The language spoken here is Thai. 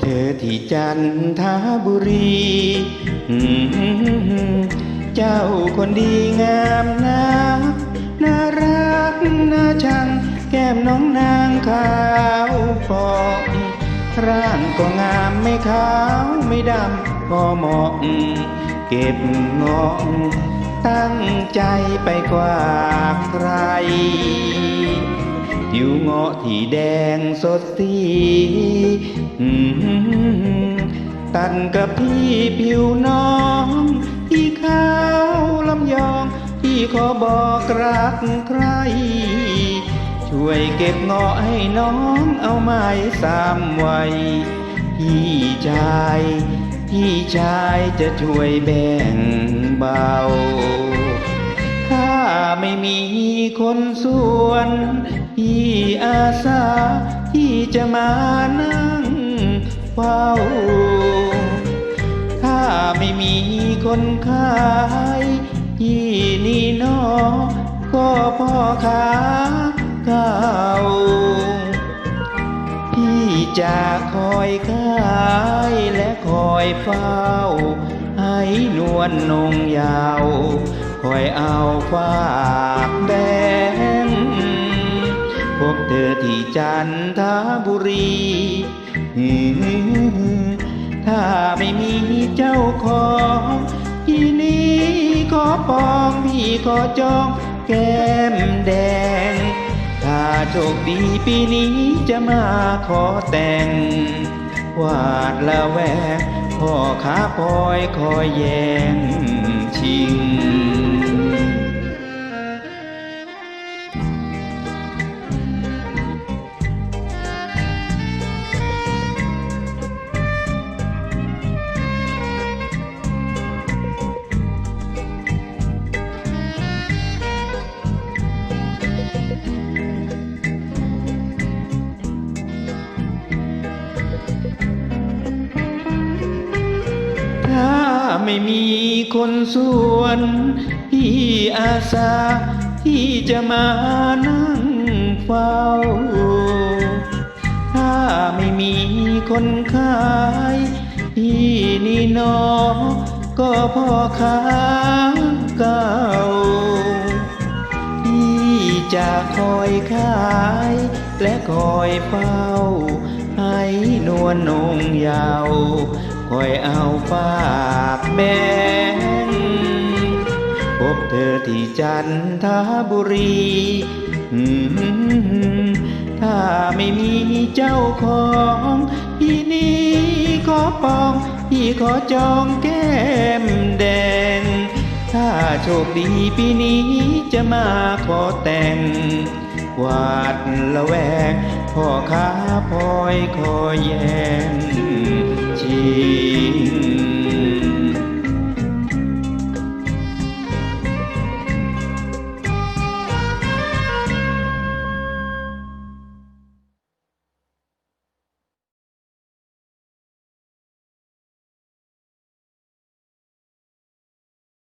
เธอที่จันทบุรี เจ้าคนดีงามนักน่ารักน่าชัง แก้มน้องนางขาวปอกร่างก็งามไม่ขาวไม่ดำก็เหมาะเก็บงาะตั้งใจไปกว่าใครผิวเงาะที่แดงสดสี ตันกับพี่ผิวน้องที่ขาวลำยองที่ขอบอกรักใคร ช่วยเก็บเงาะให้น้องเอาไม้สามไว้พี่ชาย พี่ชายจะช่วยแบ่งเบา ถ้าไม่มีคนส่วน พี่อาสาที่จะมานั่ง เฝ้า ถ้าไม่มีคนขายที่นี่นอก็พ่อค้าเก่าพี่จะคอยขายและคอยเฝ้า ให้นวลนงยาว คอยเอาฝากแบงพบเธอที่จันทบุรี ถ้าไม่มีเจ้าของพี่นี้ขอปองพี่ขอจองแก้มแดง ถ้าโชคดีปีนี้จะมาขอแต่ง วาดละแวงพ่อค้าพลอยคอยแย่งชิง ไม่มีคนส่วน พี่อาสาที่จะมานั่งเฝ้า ถ้าไม่มีคนขาย พี่นี่นอ ก็พ่อค้าเก่า พี่จะคอยขาย และคอยเฝ้า ให้นวลนงยาว คอยเอาฝากแบงพบเธอที่จันทบุรีถ้าไม่มีเจ้าของพี่นี้ขอปองพี่ขอจองแก้มแดง ถ้าโชคดีปีนี้จะมาขอแต่งวาดละแวงพ่อค้าพลอยคอยแยง